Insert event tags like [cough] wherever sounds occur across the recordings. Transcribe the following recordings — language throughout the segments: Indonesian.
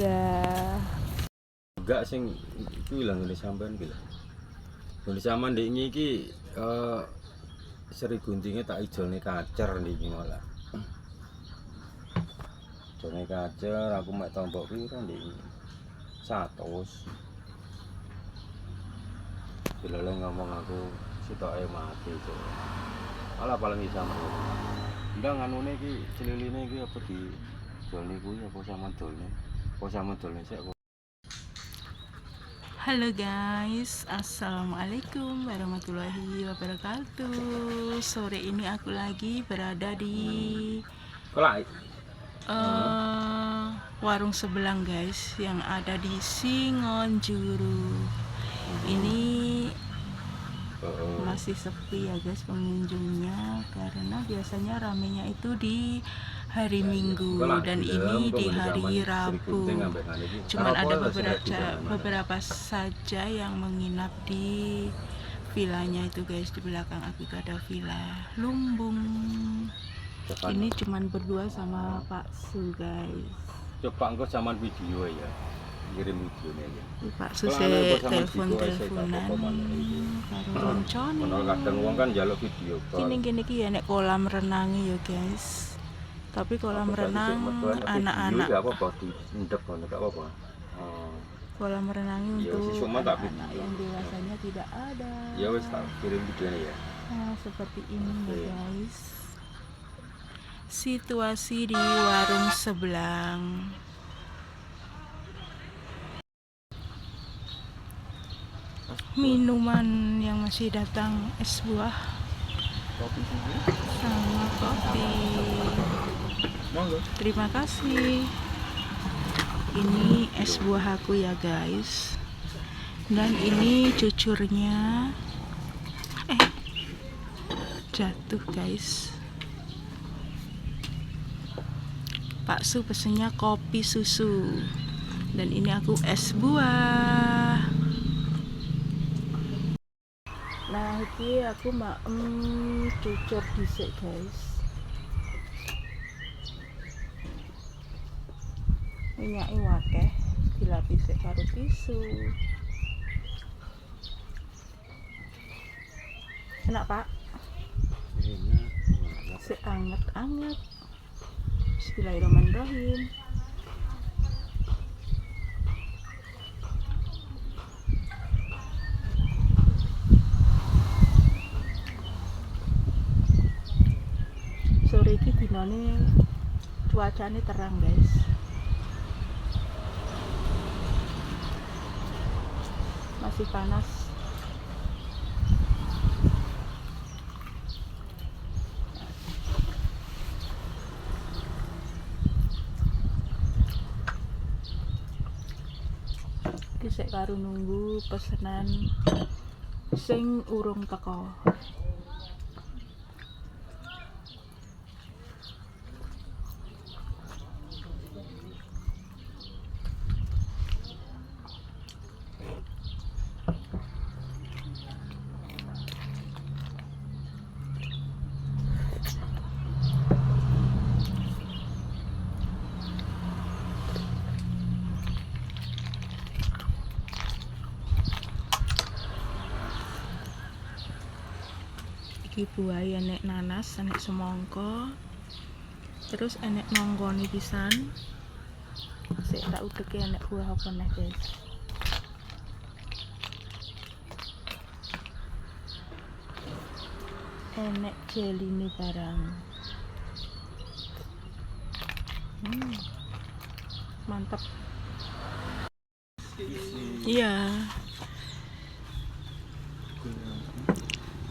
Ya, Enggak sing itu ilang ngene sampean lho. Ngene sampean ndek iki iki eh seri guntinge tak ijolne kacer ndek iki malah. Ijolne kacer aku mek tombok piro ndek iki. 100. Bila lo ngomong aku sitoke mati cuk. Malah paling bisa sama. Enggak nganune iki celiline iki apa di dolne kuwi apa sampean dolne? Halo guys, assalamualaikum warahmatullahi wabarakatuh. Sore ini aku lagi berada di eh, warung sebelang guys, yang ada di Singonjuru. Ini. Masih sepi ya guys pengunjungnya karena biasanya ramenya itu di hari Minggu dan ini di hari Rabu. Cuman ada beberapa beberapa saja yang menginap di villanya itu guys di belakang aku itu ada villa Lumbung. Ini cuman berdua sama Pak Su guys. coba engko zaman video ya. Kirim videonya ya. Pak Su Kalau ada se sama telepon Diko, saya tak teleponan apa-apa, Mak. karo roncone. Ono kadang wong kan njaluk video Kini gini ki ya nek kolam renangnya ya guys. Tapi kolam renang anak-anak ya apa apa di ndep ngono gak apa-apa. Oh, kolam renangnya Iya, untuk anak-anak video. yang dewasanya tidak ada. ya wis tak kirim videonya ya. Nah, seperti ini ya guys. Situasi di warung sebelang. Minuman yang masih datang es buah sama kopi. Terima kasih. Ini es buah aku ya guys. Dan ini cucurnya. Eh, jatuh guys. Pak Su pesennya kopi susu. Dan ini aku es buah. Ini aku mau cucur dhisik guys. minyake wakeh dilapisi karo tisu enak pak Enak. si anget anget Bismillahirrahmanirrahim sore iki dinane cuacane terang guys masih panas Iki sik karo nunggu pesenan sing urung teko. Iki buah enek nanas enek semangka. Terus enek manggone pisan. Sik tak udeke enek buah apa neh guys? Enek jeline barang. Hmm. mantap iya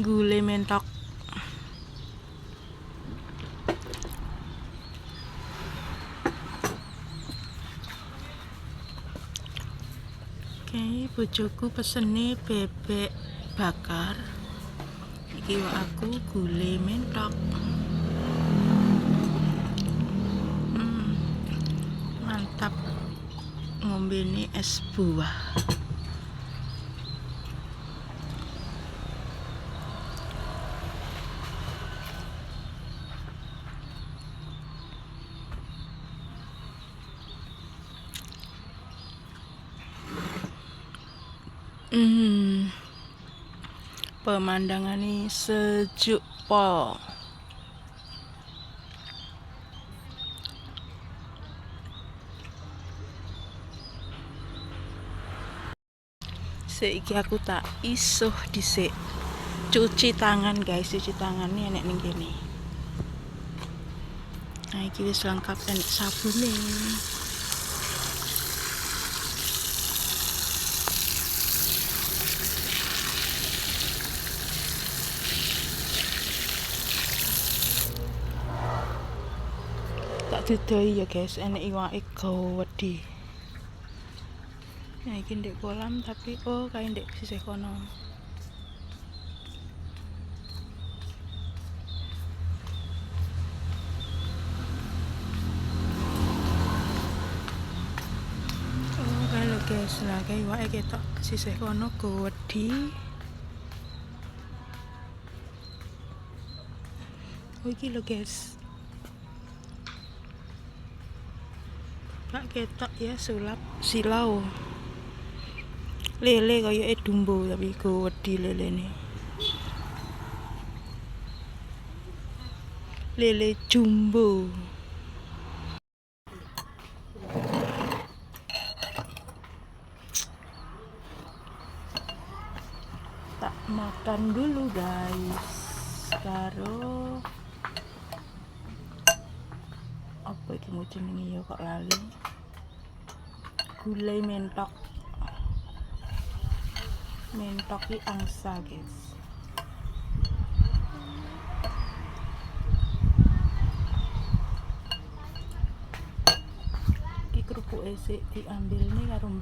gule mentok Oke, bojoku pesene bebek bakar. Iki aku gule mentok. Hmm, mantap. Ngombene es buah. Hmm. Pemandangan ini sejuk pol. Seiki aku tak isuh dhisik. Cuci tangan guys, cuci tangan nih enek ning kene. Nah, iki wis enek sabune. Tak didoi ya guys. Enek iwake gawedi nah iki ndek kolam tapi oh kayak ndek sisih kono. Oh kalau guys. Lah kayak iwake ketok sisih kono gawedi oh iki lho guys ketok ya sulap silau. Lele kaya e dumbo tapi gede lele ini. Lele jumbo. Tak makan dulu guys. Karo apa iki mau jenenge ya kok lali gulai mentok. Mentok ki angsa guys iki kerupuk esik diambil nih karo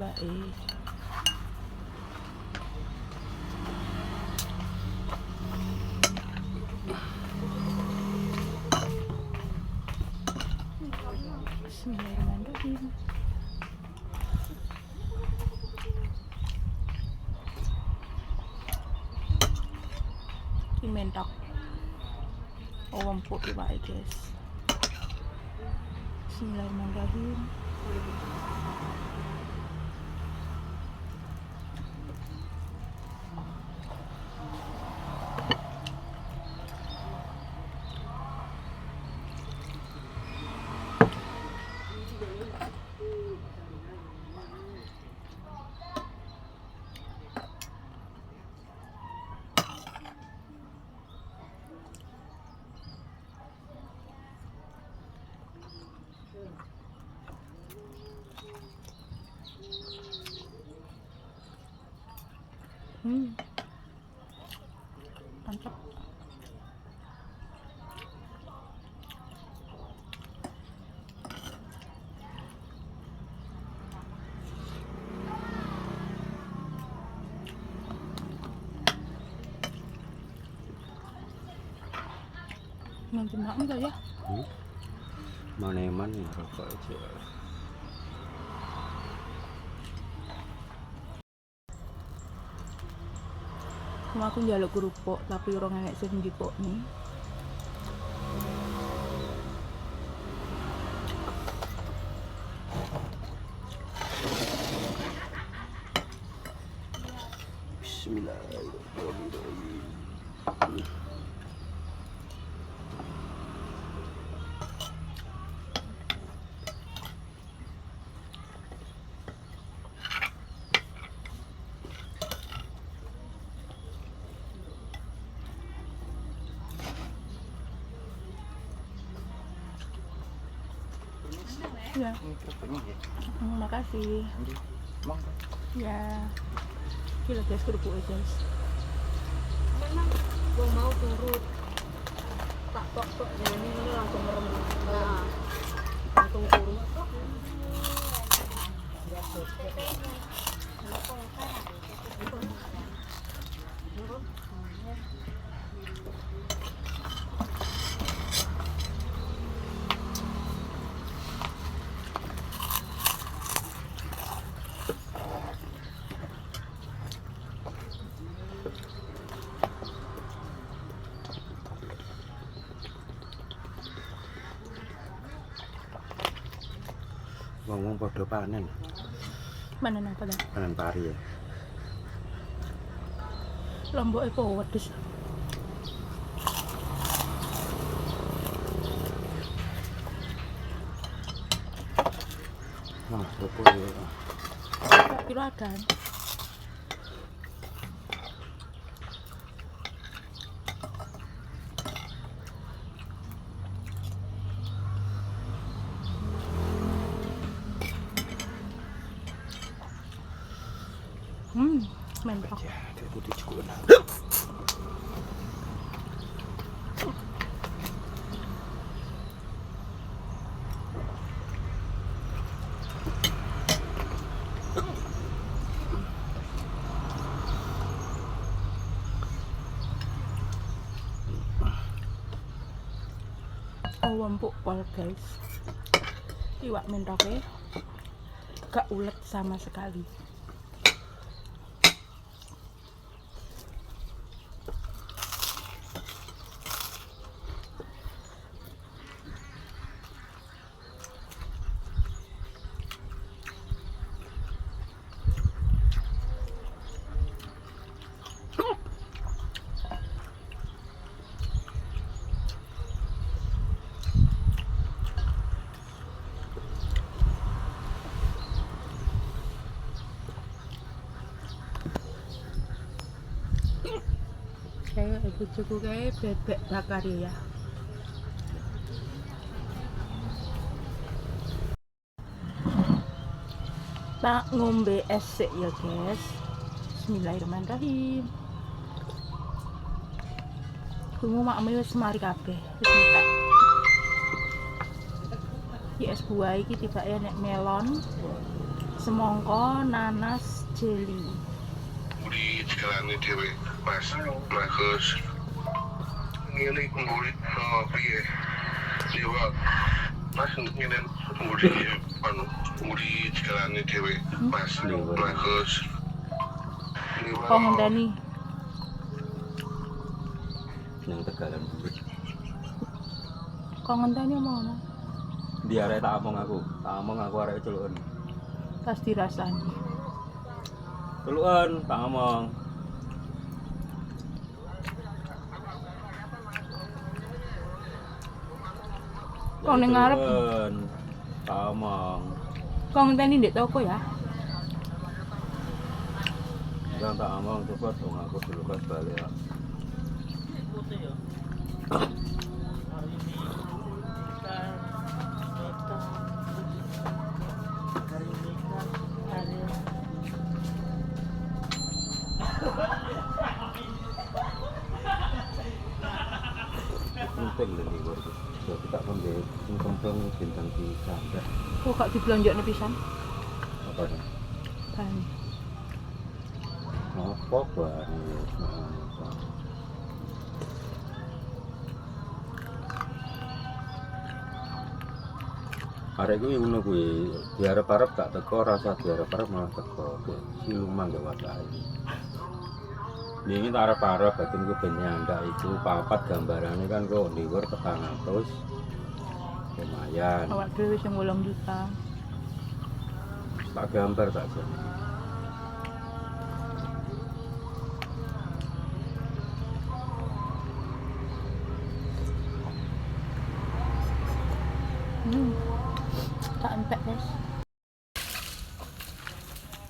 O 140 ba, I guess. Similar ng dahil. Di baik guys. Bismillahirrahmanirrahim. Hmm. Mantap. Nanti mak enggak ya? Hmm? Maneman ya rokok aja. Mau aku njaluk kerupuk tapi orang enek sing njupukne. Bismillahirrahmanirrahim. Ya. Hmm, makasih. Ya. Gila guys kerupuk guys. memang gue mau turut tak tok tok jadi ini langsung merem nah, langsung turun Padha panen, Mana nang pada? panen pari ya. Lombok itu wedus. Nah, opo ya. Kira ada. Oh, empuk pol guys. Iwak mentoknya gak ulet sama sekali. Cuku kayak bebek bakar ya. Tak ngombe es ya guys. Bismillahirrahmanirrahim. Kumu makme wis mari kabeh. Wis entek. Es buah iki tibake nek melon, semangka, nanas, jeli. Budi jalan dhewe Mas Markus ngene iku mburi piye Dewa Mas ngene mburi anu mburi jalan dhewe Mas Markus Kok ngenteni Nang tegalan buri. kok ngenteni omongan Di arek tak omong aku, tak omong aku arek celukan. pas dirasani. Celukan, tak omong. Kok ning ngarep? Celukan, Tak omong. Kok ngenteni ndek toko ya? Yang tak omong coba dong aku dulu kan balik ya. Diblonjokne pisan? apa? Bahan. Apa banget? Arek kuwi ngono kuwi, diarep-arep gak teko rasa diarep-arep malah teko. Siluman gak wae. Ini tak arep-arep batin ku ben nyandak itu papat gambarane kan kok ndiwur tekan terus lumayan. Awak dhewe 8 juta. tak gambar tak gambar.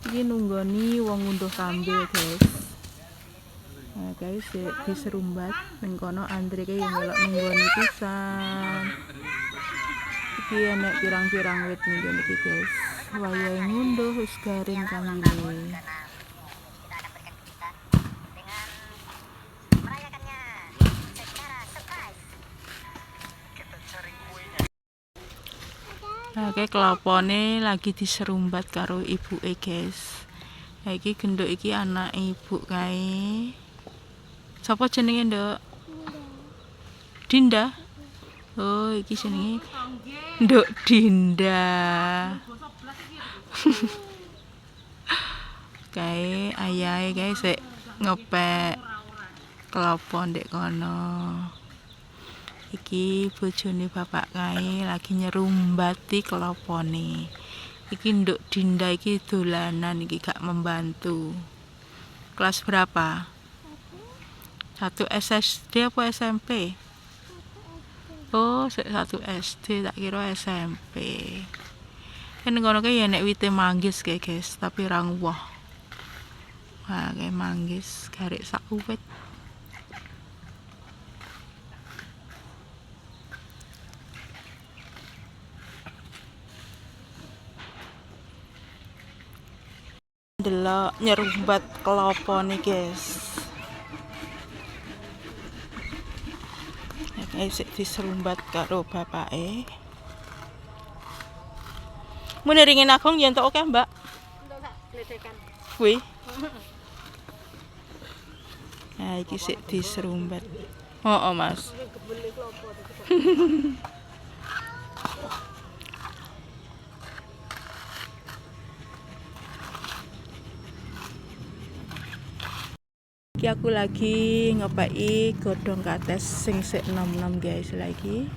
Ini nunggu nih wong unduh kambing, guys. Nah guys ya, di serumbat mengkono antri ke yang ngelak nunggu nih pisang ini enak pirang-pirang wit nih guys. Wayahe ngunduh wis garing. Nah, kayak kelopone lagi diserumbat karo ibuke, guys. Nah, iki genduk iki anak ibu kae. Sapa jenenge, Nduk? Dinda. Oh, iki jenenge Nduk Dinda. [laughs] kae ayahe kae sik ngepek kelopon ndek kono. Iki bojone bapak kae lagi nyerumbati kelopone. Iki nduk Dinda iki dolanan iki gak membantu. Kelas berapa? Satu SSD apa SMP? Oh, sik satu SD tak kira SMP. Kan ngono kae ya nek wite manggis kayak guys, tapi rang woh. Wah, kayak manggis garik sak uwit. Delok nyerumbat kelapa nih guys. Kayak sik diserumbat karo bapake. Mun ringin aku yen tok oke, Mbak. Kuwi. [laughs] Nah, iki sik diserumbat. Oh, oh Mas. [laughs] Iki aku lagi ngepeki godhong kates sing sik nom-nom guys lagi.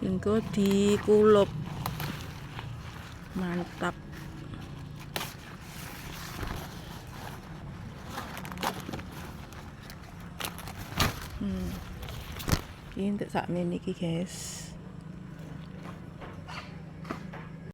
Engko dikulup. Mantap. Hmm. Ini untuk sak iki guys.